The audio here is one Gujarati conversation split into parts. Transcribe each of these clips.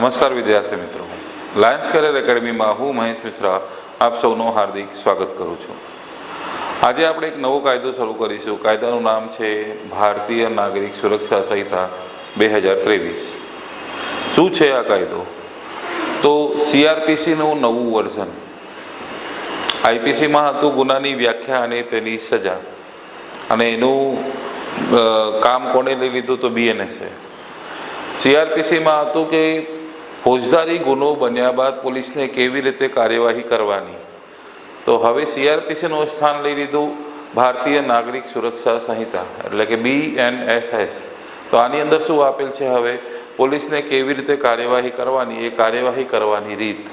નમસ્કાર વિદ્યાર્થી મિત્રો. લાયન્સ કરિયર એકેડમીમાં હું મહેશ મિશ્રા આપ સૌનું હાર્દિક સ્વાગત કરું છું. આજે આપણે એક નવો કાયદો શરૂ કરીશું. કાયદાનું નામ છે ભારતીય નાગરિક સુરક્ષા સંહિતા બે હજાર ત્રેવીસ. શું છે આ કાયદો? તો સીઆરપીસીનું નવું વર્ઝન. આઈપીસીમાં હતું ગુનાની વ્યાખ્યા અને તેની સજા. અને એનું કામ કોણે લઈ લીધું તો બીએનએસએ સીઆરપીસીમાં હતું કે ફોજદારી ગુનો બન્યા બાદ પોલીસને કેવી રીતે કાર્યવાહી કરવાની? તો હવે સીઆરપીસીનું સ્થાન લઈ લીધું ભારતીય નાગરિક સુરક્ષા સંહિતા, એટલે કે બી એન એસ એસ તો આની અંદર શું આપેલ છે હવે? પોલીસને કેવી રીતે કાર્યવાહી કરવાની? એ કાર્યવાહી કરવાની રીત.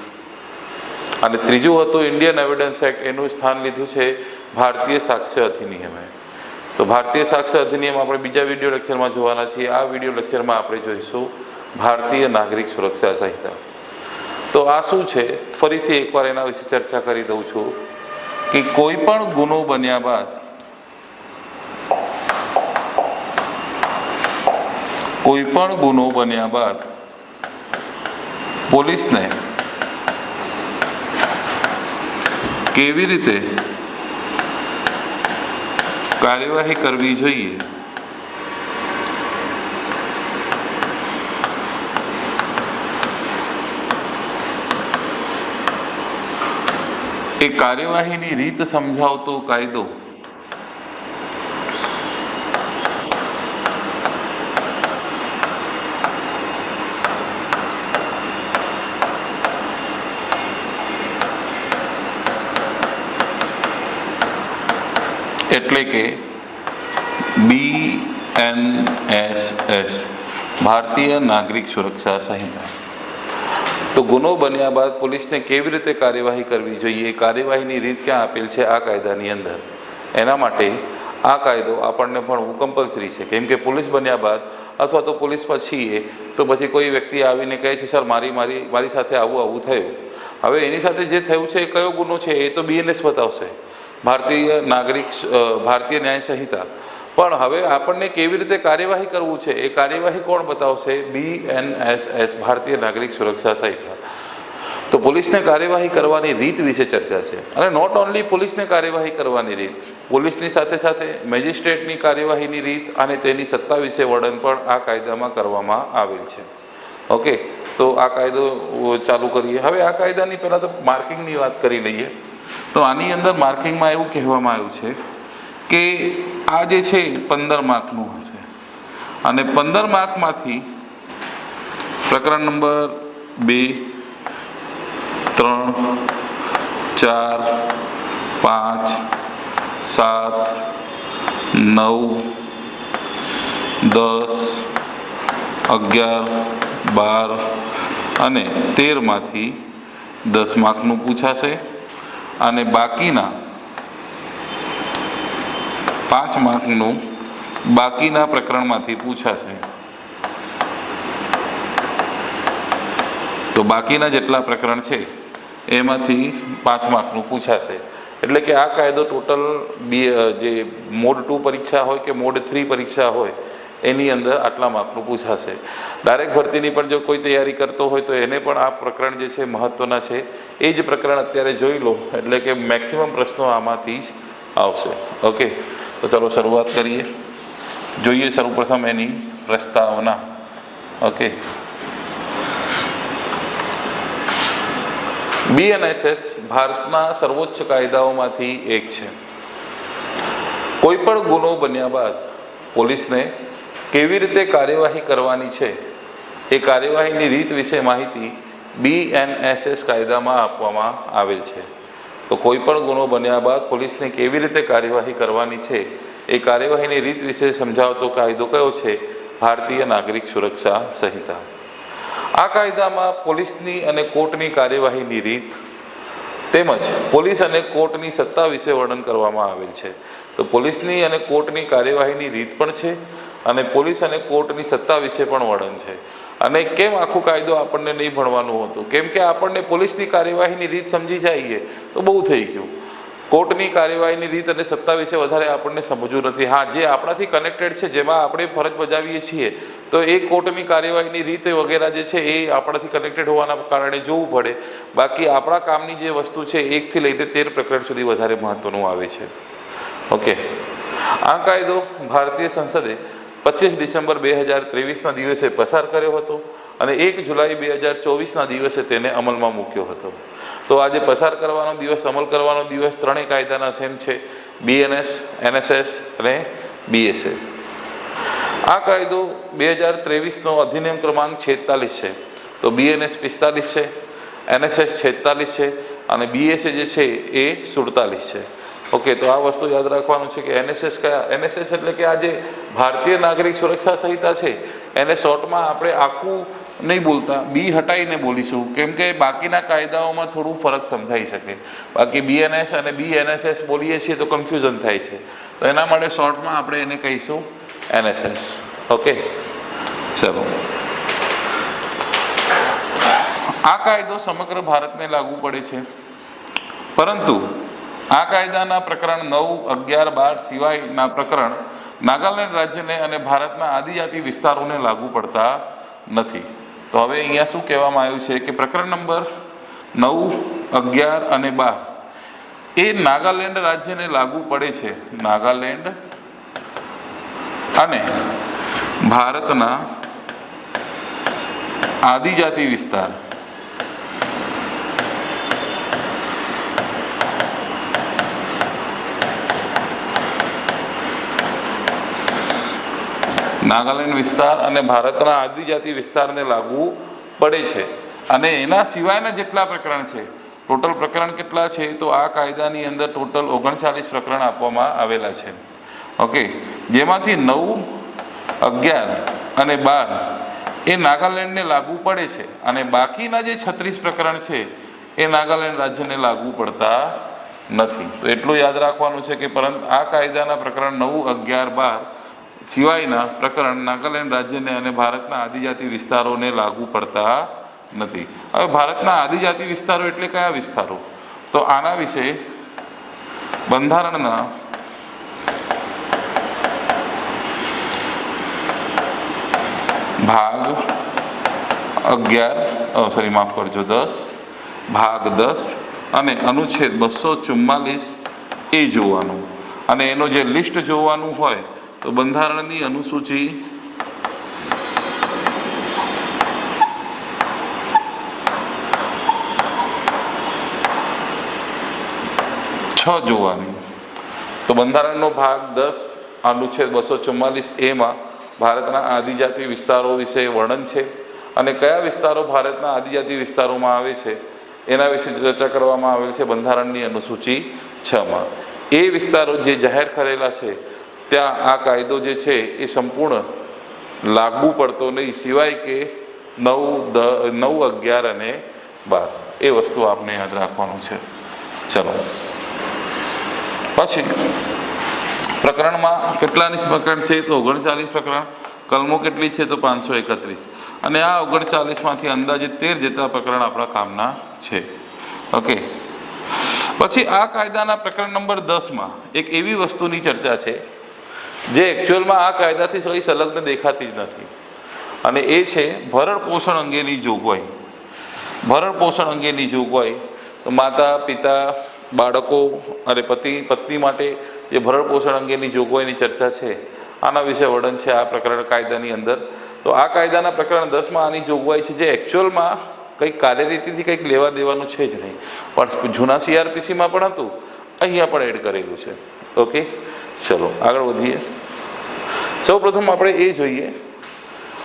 અને ત્રીજું હતું ઇન્ડિયન એવિડન્સ એક્ટ એનું સ્થાન લીધું છે ભારતીય સાક્ષ્ય અધિનિયમે. તો ભારતીય સાક્ષ્ય અધિનિયમ આપણે બીજા વીડિયો લેક્ચરમાં જોવાના છીએ. આ વીડિયો લેક્ચરમાં આપણે જોઈશું ભારતીય નાગરિક સુરક્ષા સંહિતા. તો આ શું છે? ફરીથી એકવાર એના વિશે ચર્ચા કરી દઉં છું કે કોઈ પણ ગુનો બન્યા બાદ, કોઈ પણ ગુનો બન્યા બાદ પોલીસને કેવી રીતે કાર્યવાહી કરવી જોઈએ? એ કાર્યવાહીની રીત સમજાવતો કાયદો. એટલે કે બી એન એસ એસ ભારતીય નાગરિક સુરક્ષા સંહિતા. તો ગુનો બન્યા બાદ પોલીસને કેવી રીતે કાર્યવાહી કરવી જોઈએ? કાર્યવાહીની રીત ક્યાં આપેલ છે આ કાયદાની અંદર? એના માટે આ કાયદો આપણને ભણવું કમ્પલસરી છે. કેમ કે પોલીસ બન્યા બાદ અથવા તો પોલીસમાં છીએ તો પછી કોઈ વ્યક્તિ આવીને કહે છે, સર, મારી મારી મારી સાથે આવું આવું થયું. હવે એની સાથે જે થયું છે, એ કયો ગુનો છે? એ તો બીએનએસ બતાવશે. ભારતીય નાગરિક ભારતીય ન્યાય સંહિતા. પણ હવે આપણને કેવી રીતે કાર્યવાહી કરવું છે એ કાર્યવાહી કોણ બતાવશે? બી એન એસ એસ, ભારતીય નાગરિક સુરક્ષા સંહિતા. તો પોલીસને કાર્યવાહી કરવાની રીત વિશે ચર્ચા છે. અને નોટ ઓનલી પોલીસને કાર્યવાહી કરવાની રીત, પોલીસની સાથે સાથે મેજિસ્ટ્રેટની કાર્યવાહીની રીત અને તેની સત્તા વિશે વર્ણન પણ આ કાયદામાં કરવામાં આવેલ છે. ઓકે, તો આ કાયદો ચાલુ કરીએ. હવે આ કાયદાની પહેલાં તો માર્કિંગની વાત કરી લઈએ. તો આની અંદર માર્કિંગમાં એવું કહેવામાં આવ્યું છે કે આ જે છે પંદર માર્કનું હશે અને પંદર માર્કમાંથી પ્રકરણ નંબર બે, ત્રણ, ચાર, પાંચ, સાત, નવ, દસ, અગિયાર, બાર અને તેરમાંથી દસ માર્કનું પૂછાશે. અને બાકીના પાંચ માર્કનું બાકીના પ્રકરણમાંથી પૂછાશે. તો બાકીના જેટલા પ્રકરણ છે, એમાંથી પાંચ માર્કનું પૂછાશે. એટલે કે આ કાયદો ટોટલ બી જે મોડ ટુ પરીક્ષા હોય કે મોડ થ્રી પરીક્ષા હોય, એની અંદર આટલા માર્કનું પૂછાશે. ડાયરેક્ટ ભરતીની પણ જો કોઈ તૈયારી કરતો હોય તો એને પણ આ પ્રકરણ જે છે મહત્ત્વના છે. એ જ પ્રકરણ અત્યારે જોઈ લો, એટલે કે મેક્સિમમ પ્રશ્નો આમાંથી જ આવશે. ઓકે? તો ચાલો શરૂઆત કરીએ. જોઈએ સર્વપ્રથમ એની પ્રસ્તાવના. ઓકે. બીએનએસએસ ભારતના સર્વોચ્ચ કાયદાઓમાંથી એક છે. કોઈ પણ ગુનો બન્યા બાદ પોલીસને કેવી રીતે કાર્યવાહી કરવાની છે એ કાર્યવાહીની રીત વિશે માહિતી બીએનએસએસ કાયદામાં આપવામાં આવેલ છે. તો કોઈ પણ ગુનો બન્યા બાદ પોલીસને કેવી રીતે કાર્યવાહી કરવાની છે, એ કાર્યવાહીની રીત વિશે સમજાવતો કાયદો કયો છે, ભારતીય નાગરિક સુરક્ષા સંહિતા. આ કાયદામાં પોલીસની અને કોર્ટની કાર્યવાહીની રીત તેમજ પોલીસ અને કોર્ટની સત્તા વિશે વર્ણન કરવામાં આવેલ છે. તો પોલીસની અને કોર્ટની કાર્યવાહીની રીત પણ છે અને પોલીસ અને કોર્ટની સત્તા વિશે પણ વર્ણન છે. અને કેમ આખો કાયદો આપણને નહીં ભણવાનું હતું? કેમ કે આપણને પોલીસની કાર્યવાહીની રીત સમજી જઈએ તો બહુ થઈ ગયું. કોર્ટની કાર્યવાહીની રીત અને સત્તા વિશે વધારે આપણને સમજવું નથી. હા, જે આપણાથી કનેક્ટેડ છે, જેમાં આપણે ફરજ બજાવીએ છીએ, તો એ કોર્ટની કાર્યવાહીની રીત વગેરે જે છે એ આપણાથી કનેક્ટેડ હોવાના કારણે જોવું પડે. બાકી આપણા કામની જે વસ્તુ છે, એકથી લઈને તેર પ્રકરણ સુધી વધારે મહત્વનું આવે છે. ઓકે. આ કાયદો ભારતીય સંસદે પચીસ ડિસેમ્બર બે હજાર ત્રેવીસના દિવસે પસાર કર્યો હતો અને એક જુલાઈ બે હજાર ચોવીસના દિવસે તેને અમલમાં મૂક્યો હતો. તો આજે પસાર કરવાનો દિવસ, અમલ કરવાનો દિવસ ત્રણેય કાયદાના સેમ છે બીએનએસ એનએસએસ અને બીએસએ આ કાયદો બે હજાર ત્રેવીસનો અધિનિયમ ક્રમાંક છેતાલીસ છે. તો બીએનએસ પિસ્તાલીસ છે એનએસએસ છેતાલીસ છે અને બીએસએ જે છે એ સુડતાલીસ છે. ઓકે, તો આ વસ્તુ યાદ રાખવાનું છે કે એનએસએસ કયા એનએસએસ એટલે કે આ જે ભારતીય નાગરિક સુરક્ષા સંહિતા છે, એને શોર્ટમાં આપણે આખું નહીં બોલતા, બી હટાવીને બોલીશું. કેમ કે બાકીના કાયદાઓમાં થોડું ફરક સમજાઈ શકે. બાકી બીએનએસ અને બી એનએસએસ બોલીએ છીએ તો કન્ફ્યુઝન થાય છે. તો એના માટે શોર્ટમાં આપણે એને કહીશું એનએસએસ. ઓકે? ચલો. આ કાયદો સમગ્ર ભારતને લાગુ પડે છે. પરંતુ આ કાયદાના પ્રકરણ નવ, અગિયાર, બાર સિવાયના પ્રકરણ નાગાલેન્ડ રાજ્યને અને ભારતના આદિજાતિ વિસ્તારોને લાગુ પડતા નથી. તો હવે અહીંયા શું કહેવામાં આવ્યું છે કે પ્રકરણ નંબર નવ, અગિયાર અને બાર એ નાગાલેન્ડ રાજ્યને લાગુ પડે છે. નાગાલેન્ડ અને ભારતના આદિજાતિ વિસ્તાર. નાગાલેન્ડ વિસ્તાર અને ભારતના આદિજાતિ વિસ્તારને લાગુ પડે છે. અને એના સિવાયના જેટલા પ્રકરણ છે. ટોટલ પ્રકરણ કેટલા છે તો આ કાયદાની અંદર ટોટલ ઓગણચાલીસ પ્રકરણ આપવામાં આવેલા છે. ઓકે, જેમાંથી નવ, અગિયાર અને બાર એ નાગાલેન્ડને લાગુ પડે છે અને બાકીના જે છત્રીસ પ્રકરણ છે એ નાગાલેન્ડ રાજ્યને લાગુ પડતા નથી. તો એટલું યાદ રાખવાનું છે કે પરંતુ આ કાયદાના પ્રકરણ નવ, અગિયાર, બાર સિવાયના પ્રકરણ નાગાલેન્ડ રાજ્યને અને ભારતના આદિજાતિ વિસ્તારોને લાગુ પડતા નથી. હવે ભારતના આદિજાતિ વિસ્તારો એટલે કયા વિસ્તારો? તો આના વિશે બંધારણના ભાગ અગિયાર સોરી માફ કરજો, દસ, ભાગ દસ અને અનુચ્છેદ બસો ચુમ્માલીસ એ જોવાનું. અને એનો જે લિસ્ટ જોવાનું હોય તો બંધારણની અનુસૂચિ. છ જોવાની. તો બંધારણનો ભાગ દસ અનુચ્છેદ બસો ચુમ્માલીસ એમાં ભારતના આદિજાતિ વિસ્તારો વિશે વર્ણન છે અને કયા વિસ્તારો ભારતના આદિજાતિ વિસ્તારોમાં આવે છે? એના વિશે ચર્ચા કરવામાં આવેલ છે બંધારણની અનુસૂચિ છમાં એ વિસ્તારો જે જાહેર કરેલા છે ત્યાં આ કાયદો જે છે એ સંપૂર્ણ લાગુ પડતો નહીં, સિવાય કે નવ દ, નવ અગિયાર અને બાર. એ વસ્તુ આપને યાદ રાખવાનું છે. ચલો. પછી, પ્રકરણમાં કેટલાની પ્રકરણ છે? તો ઓગણચાલીસ પ્રકરણ. કલમો કેટલી છે? તો પાંચસો એકત્રીસ. અને આ ઓગણચાલીસમાંથી અંદાજે તેર જેટલા પ્રકરણ આપણા કામના છે. ઓકે. પછી આ કાયદાના પ્રકરણ નંબર દસમાં એક એવી વસ્તુની ચર્ચા છે જે એકચ્યુઅલમાં આ કાયદાથી કોઈ સંલગ્ન દેખાતી જ નથી. અને એ છે, ભરણ પોષણ અંગેની જોગવાઈ. ભરણ પોષણ અંગેની જોગવાઈ તો માતા, પિતા, બાળકો અને પતિ, પત્ની માટે જે ભરણ પોષણ અંગેની જોગવાઈની ચર્ચા છે, આના વિશે વર્ણન છે આ પ્રકરણ કાયદાની અંદર. તો આ કાયદાના પ્રકરણ દસમાં આની જોગવાઈ છે જે એકચ્યુઅલમાં કંઈક કાર્યરીતિથી કંઈક લેવા દેવાનું છે જ નહીં. પણ જૂના સીઆરપીસીમાં પણ હતું. અહીંયા પણ એડ કરેલું છે. ઓકે ચલો, આગળ વધીએ. સૌ પ્રથમ આપણે એ જોઈએ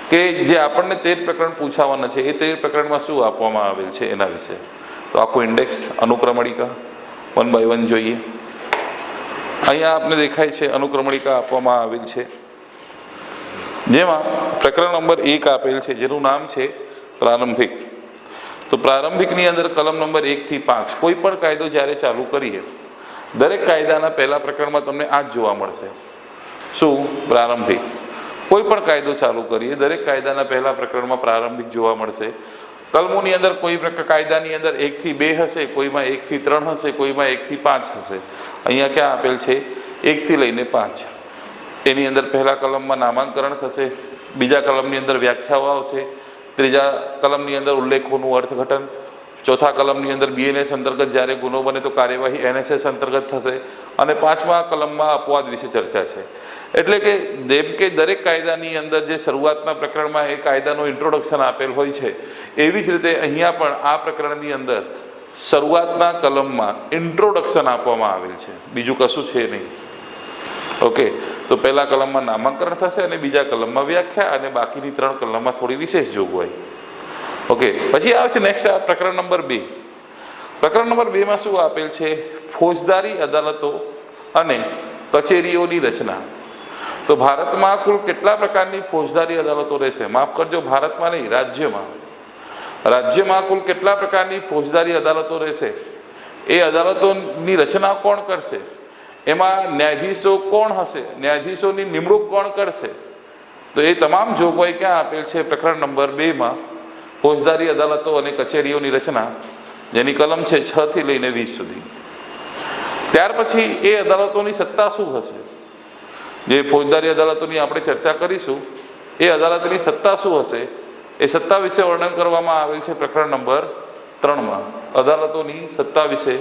કે જે આપણને તેર પ્રકરણ પૂછાવાના છે, એ તેર પ્રકરણમાં શું આપવામાં આવેલ છે એના વિશે? તો આખું ઇન્ડેક્સ અનુક્રમણિકા વન બાય વન જોઈએ. અહીંયા આપને દેખાય છે અનુક્રમણિકા આપવામાં આવેલ છે. જેમાં પ્રકરણ નંબર એક આપેલ છે, જેનું નામ છે પ્રારંભિક. તો પ્રારંભિકની અંદર કલમ નંબર એકથી પાંચ, કોઈ પણ કાયદો જ્યારે ચાલુ કરીએ, દરેક કાયદાના પહેલા પ્રકરણમાં તમને આ જ જોવા મળશે. શું? પ્રારંભિક. કોઈ પણ કાયદો ચાલુ કરીએ, દરેક કાયદાના પહેલા પ્રકરણમાં પ્રારંભિક જોવા મળશે. કલમોની અંદર કોઈ કાયદાની અંદર એકથી બે હશે, કોઈમાં એકથી ત્રણ હશે, કોઈમાં એકથી પાંચ હશે. અહીંયા ક્યાં આપેલ છે? એકથી લઈને પાંચ. એની અંદર પહેલા કલમમાં નામાંકરણ થશે, બીજા કલમની અંદર વ્યાખ્યાઓ આવશે, ત્રીજા કલમની અંદર ઉલ્લેખોનું અર્થઘટન, ચોથા કલમની અંદર બીએનએસ અંતર્ગત જ્યારે ગુનો બને તો કાર્યવાહી એનએસએસ અંતર્ગત થશે અને પાંચમા કલમમાં અપવાદ વિશે ચર્ચા છે. એટલે કે જેમ કે દરેક કાયદાની અંદર જે શરૂઆતના પ્રકરણમાં એ કાયદાનું ઇન્ટ્રોડક્શન આપેલ હોય છે, એવી જ રીતે અહીંયા પણ આ પ્રકરણની અંદર શરૂઆતના કલમમાં ઇન્ટ્રોડક્શન આપવામાં આવેલ છે. બીજું કશું છે નહીં. ઓકે તો પહેલા કલમમાં નામાંકરણ થશે અને બીજા કલમમાં વ્યાખ્યા અને બાકીની ત્રણ કલમમાં થોડી વિશેષ જોગવાઈ. ઓકે પછી આવે છે નેક્સ્ટ પ્રકરણ નંબર બે. પ્રકરણ નંબર બેમાં શું આપેલ છે? ફોજદારી અદાલતો અને કચેરીઓની રચના. તો ભારતમાં કુલ કેટલા પ્રકારની ફોજદારી અદાલતો રહેશે? માફ કરજો, ભારતમાં નહીં, રાજ્યમાં. રાજ્યમાં કુલ કેટલા પ્રકારની ફોજદારી અદાલતો રહેશે? એ અદાલતોની રચના કોણ કરશે? એમાં ન્યાયાધીશો કોણ હશે? ન્યાયાધીશોની નિમણૂક કોણ કરશે? તો એ તમામ જોગવાઈ ક્યાં આપેલ છે? પ્રકરણ નંબર બેમાં ફોજદારી અદાલતો અને કચેરીઓની રચના. જેની કલમ છે છ થી લઈને વીસ સુધી. ત્યાર પછી એ અદાલતોની સત્તા શું હશે? જે ફોજદારી અદાલતોની આપણે ચર્ચા કરીશું, એ અદાલતની સત્તા શું હશે? એ સત્તા વિશે વર્ણન કરવામાં આવેલ છે પ્રકરણ નંબર ત્રણમાં. અદાલતોની સત્તા વિશે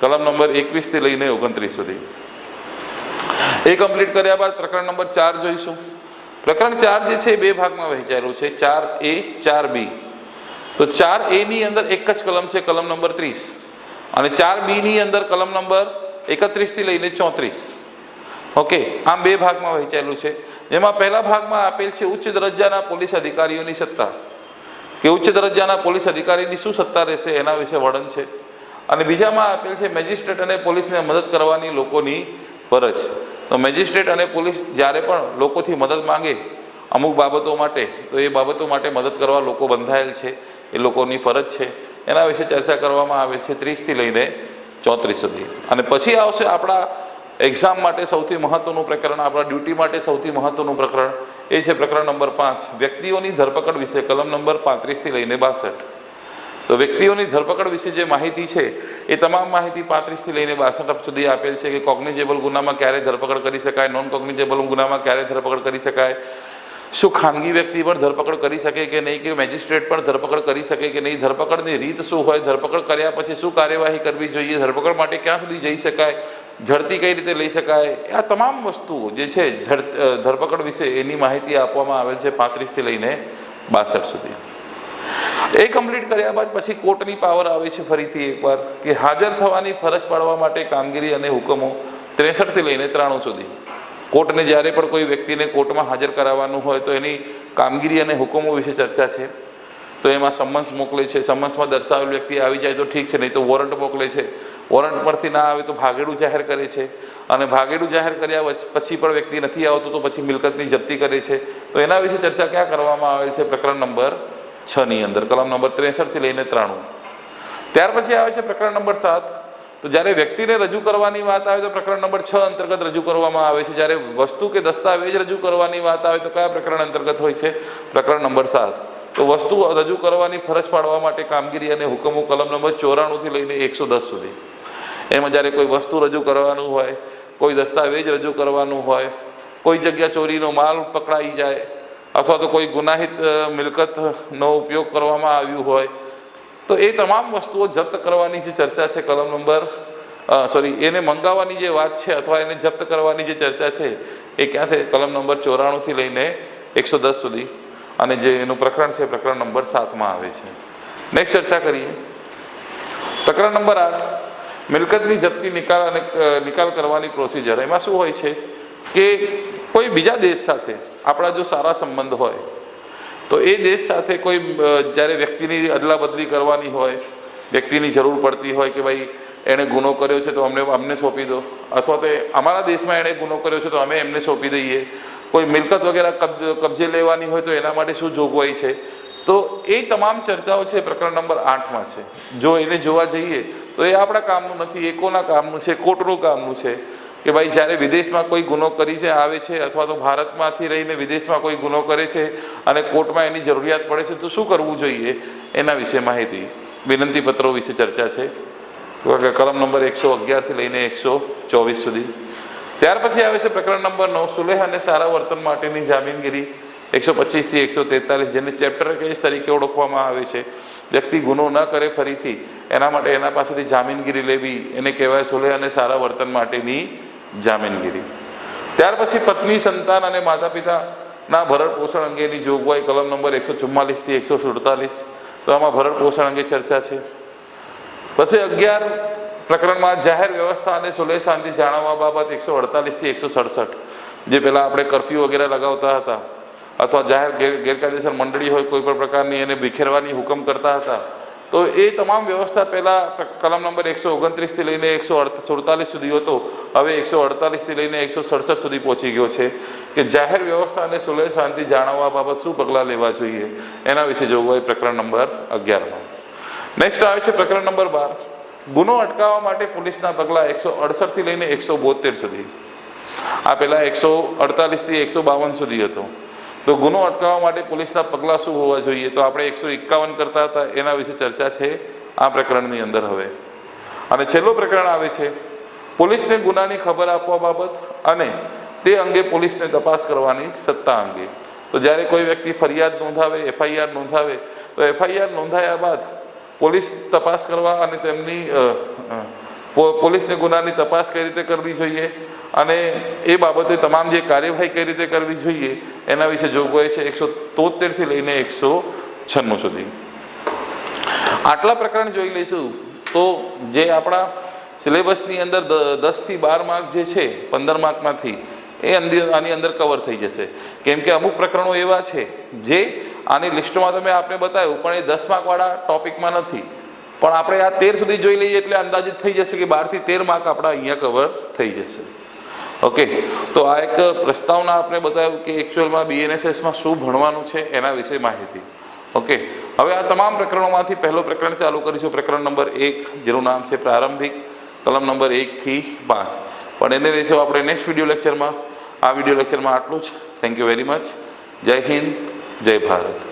કલમ નંબર એકવીસથી લઈને ઓગણત્રીસ સુધી. એ કમ્પ્લીટ કર્યા બાદ પ્રકરણ નંબર ચાર જોઈશું. પ્રકરણ ચાર જે છે બે ભાગમાં વહેંચાયેલું છે. ચાર એ, ચાર બી. તો ચાર એ ની અંદર એક જ કલમ છે, કલમ નંબર ત્રીસ. અને ચાર બી ની અંદર કલમ નંબર એકત્રીસથી લઈને ચોત્રીસ. ઓકે, આમ બે ભાગમાં વહેંચાયેલું છે. જેમાં પહેલા ભાગમાં આપેલ છે, ઉચ્ચ દરજ્જાના પોલીસ અધિકારીઓની સત્તા. કે ઉચ્ચ દરજ્જાના પોલીસ અધિકારીની શું સત્તા રહેશે, એના વિશે વર્ણન છે. અને બીજામાં આપેલ છે, મેજિસ્ટ્રેટ અને પોલીસને મદદ કરવાની લોકોની ફરજ. તો મેજિસ્ટ્રેટ અને પોલીસ જ્યારે પણ લોકોથી મદદ માંગે અમુક બાબતો માટે, તો એ બાબતો માટે મદદ કરવા લોકો બંધાયેલ છે. એ લોકોની ફરજ છે. એના વિશે ચર્ચા કરવામાં આવે છે ત્રીસથી લઈને ચોત્રીસ સુધી. અને પછી આવશે આપણા એક્ઝામ માટે સૌથી મહત્વનું પ્રકરણ, આપણા ડ્યુટી માટે સૌથી મહત્વનું પ્રકરણ. એ છે પ્રકરણ નંબર પાંચ. વ્યક્તિઓની ધરપકડ વિશે, કલમ નંબર પાંત્રીસથી લઈને બાસઠ. તો વ્યક્તિઓની ધરપકડ વિશે જે માહિતી છે, એ તમામ માહિતી પાંત્રીસથી લઈને બાસઠ સુધી આપેલ છે કે કોગ્નિજેબલ ગુનામાં ક્યારે ધરપકડ કરી શકાય નોન કોગ્નિજેબલ ગુનામાં ક્યારે ધરપકડ કરી શકાય. શું ખાનગી વ્યક્તિ પણ ધરપકડ કરી શકે કે નહીં? કે મેજિસ્ટ્રેટ પણ ધરપકડ કરી શકે કે નહીં? ધરપકડની રીત શું હોય? ધરપકડ કર્યા પછી શું કાર્યવાહી કરવી જોઈએ? ધરપકડ માટે ક્યાં સુધી જઈ શકાય? ઝડતી કઈ રીતે લઈ શકાય? આ તમામ વસ્તુઓ જે છે ધરપકડ વિશે એની માહિતી આપવામાં આવેલ છે પાંત્રીસથી લઈને બાસઠ સુધી. એ કમ્પ્લીટ કર્યા બાદ પછી કોર્ટની પાવર આવે છે ફરીથી એકવાર કે હાજર થવાની ફરજ પાડવા માટે કામગીરી અને હુકમો ત્રેસઠથી લઈને ત્રાણું સુધી. કોર્ટને જ્યારે પણ કોઈ વ્યક્તિને કોર્ટમાં હાજર કરાવવાનું હોય તો એની કામગીરી અને હુકમો વિશે ચર્ચા છે. તો એમાં સમન્સ મોકલે છે. સમન્સમાં દર્શાવેલ વ્યક્તિ આવી જાય તો ઠીક છે, નહીં તો વોરંટ મોકલે છે. વોરંટ પરથી ના આવે તો ભાગેડું જાહેર કરે છે. અને ભાગેડું જાહેર કર્યા પછી પણ વ્યક્તિ નથી આવતું તો પછી મિલકતની જપ્તી કરે છે. તો એના વિશે ચર્ચા ક્યાં કરવામાં આવેલ છે? પ્રકરણ નંબર છ ની અંદર. કલમ નંબર ત્રેસઠથી લઈને ત્રાણું. ત્યાર પછી આવે છે પ્રકરણ નંબર સાત. તો જ્યારે વ્યક્તિને રજૂ કરવાની વાત આવે તો પ્રકરણ નંબર છ અંતર્ગત રજૂ કરવામાં આવે છે. જ્યારે વસ્તુ કે દસ્તાવેજ રજૂ કરવાની વાત આવે તો કયા પ્રકરણ અંતર્ગત હોય છે? પ્રકરણ નંબર સાત. તો વસ્તુ રજૂ કરવાની ફરજ પાડવા માટે કામગીરી અને હુકમો કલમ નંબર ચોરાણુંથી લઈને એકસો દસ સુધી. એમાં જ્યારે કોઈ વસ્તુ રજૂ કરવાનું હોય, કોઈ દસ્તાવેજ રજૂ કરવાનું હોય, કોઈ જગ્યા ચોરીનો માલ પકડાઈ જાય, અથવા તો કોઈ ગુનાહિત મિલકતનો ઉપયોગ કરવામાં આવ્યું હોય તો એ તમામ વસ્તુઓ જપ્ત કરવાની જે ચર્ચા છે કલમ નંબર સોરી એને મંગાવવાની જે વાત છે અથવા એને જપ્ત કરવાની જે ચર્ચા છે, એ ક્યાં છે કલમ નંબર ચોરાણુંથી લઈને એકસો દસ સુધી. અને જે એનું પ્રકરણ છે, પ્રકરણ નંબર સાતમાં આવે છે. નેક્સ્ટ ચર્ચા કરીએ. પ્રકરણ નંબર આઠ. મિલકતની જપ્તી નિકાલ અને નિકાલ કરવાની પ્રોસિજર એમાં શું હોય છે? કે કોઈ બીજા દેશ સાથે આપણા જો સારા સંબંધ હોય તો એ દેશ સાથે કોઈ જ્યારે વ્યક્તિની અદલા બદલી કરવાની હોય, વ્યક્તિની જરૂર પડતી હોય કે ભાઈ, એણે ગુનો કર્યો છે તો અમને અમને સોંપી દો. અથવા તો અમારા દેશમાં એણે ગુનો કર્યો છે તો અમે એમને સોંપી દઈએ. કોઈ મિલકત વગેરે કબજે લેવાની હોય તો એના માટે શું જોગવાઈ છે? તો એ તમામ ચર્ચાઓ છે પ્રકરણ નંબર આઠમાં છે. જો એને જોવા જઈએ, તો એ આપણા કામનું નથી, એ કોના કામનું છે? કોર્ટનું કામનું છે? કે ભાઈ જ્યારે વિદેશમાં કોઈ ગુનો કરી છે, આવે છે, અથવા તો ભારતમાંથી રહીને વિદેશમાં કોઈ ગુનો કરે છે અને કોર્ટમાં એની જરૂરિયાત પડે છે, તો શું કરવું જોઈએ? એના વિશે માહિતી. વિનંતી પત્રો વિશે ચર્ચા છે. કલમ નંબર એકસો અગિયારથી લઈને એકસો ચોવીસ સુધી. ત્યાર પછી આવે છે પ્રકરણ નંબર નવ, સુલેહ અને સારા વર્તન માટેની જામીનગીરી. એકસો પચીસથી એકસો તેતાલીસ, જેને ચેપ્ટર કેસ તરીકે ઓળખવામાં આવે છે. વ્યક્તિ ગુનો ન કરે ફરીથી, એના માટે એના પાસેથી જામીનગીરી લેવી, એને કહેવાય સુલેહ અને સારા વર્તન માટેની જામીનગીરી. ત્યાર પછી પત્ની, સંતાન અને માતા પિતાના ભરણ પોષણ અંગેની જોગવાઈ કલમ નંબર એકસો ચુમ્માલીસથી એકસો સુડતાલીસ. તો આમાં ભરણ પોષણ અંગે ચર્ચા છે. પછી અગિયાર પ્રકરણમાં જાહેર વ્યવસ્થા અને સુલેહ શાંતિ જાળવવા બાબત એકસો અડતાલીસથી એકસો સડસઠ, જે પહેલાં આપણે કરફ્યુ વગેરે લગાવતા હતા, અથવા જાહેર ગેર ગેરકાયદેસર મંડળી હોય કોઈ પણ પ્રકારની એને વિખેરવાની હુકમ કરતા હતા તો એ તમામ વ્યવસ્થા પહેલાં કલમ નંબર એકસો ઓગણત્રીસથી લઈને એકસો સુડતાલીસ સુધી હતો. હવે એકસો અડતાલીસથી લઈને એકસો સડસઠ સુધી પહોંચી ગયો છે. કે જાહેર વ્યવસ્થા અને સુલેહ શાંતિ જાળવવા બાબત શું પગલાં લેવા જોઈએ? એના વિશે જોગવાઈ પ્રકરણ નંબર અગિયારમાં. નેક્સ્ટ આવે છે પ્રકરણ નંબર બાર. ગુનો અટકાવવા માટે પોલીસના પગલાં એકસો અડસઠથી લઈને એકસો બોતેર સુધી. આ પહેલાં એકસો અડતાલીસથી એકસો બાવન સુધી હતો. તો ગુનો અટકાવવા માટે પોલીસના પગલાં શું હોવા જોઈએ? તો આપણે એકસો એકાવન કરતા હતા, એના વિશે ચર્ચા છે આ પ્રકરણની અંદર હવે. અને છેલ્લો પ્રકરણ આવે છે, પોલીસને ગુનાની ખબર આપવા બાબત અને તે અંગે પોલીસને તપાસ કરવાની સત્તા અંગે. તો જ્યારે કોઈ વ્યક્તિ ફરિયાદ નોંધાવે, એફઆઈઆર નોંધાવે, તો એફઆઈઆર નોંધાયા બાદ પોલીસ તપાસ કરવા અને તેમની પોલીસને ગુનાની તપાસ કઈ રીતે કરવી જોઈએ? અને એ બાબતે તમામ જે કાર્યવાહી કઈ રીતે કરવી જોઈએ, એના વિશે જોગવાઈ છે એકસો તોતેરથી લઈને એકસો છન્નું સુધી. આટલા પ્રકરણ જોઈ લઈશું, તો જે આપણા સિલેબસની અંદર દસથી બાર માર્ક જે છે, પંદર માર્કમાંથી, એ અંદર આની અંદર કવર થઈ જશે. કેમ કે અમુક પ્રકરણો એવા છે જે આની લિસ્ટમાં તમે આપને બતાવ્યું, પણ એ દસ માર્કવાળા ટોપિકમાં નથી. પણ આપણે આ તેર સુધી જોઈ લઈએ એટલે અંદાજિત થઈ જશે કે બારથી તેર માર્ક આપણા અહીંયા કવર થઈ જશે. ઓકે તો આ એક પ્રસ્તાવના આપણે બતાવ્યું કે એકચ્યુઅલમાં બીએનએસએસમાં શું ભણવાનું છે એના વિશે માહિતી. ઓકે હવે આ તમામ પ્રકરણોમાંથી પહેલો પ્રકરણ ચાલુ કરીશું. પ્રકરણ નંબર એક, જેનું નામ છે પ્રારંભિક. કલમ નંબર એકથી પાંચ. પણ એને વિશે આપણે નેક્સ્ટ વીડિયો લેક્ચરમાં આ વીડિયો લેક્ચરમાં આટલું જ. થેન્ક યુ વેરી મચ જય હિન્દ, જય ભારત.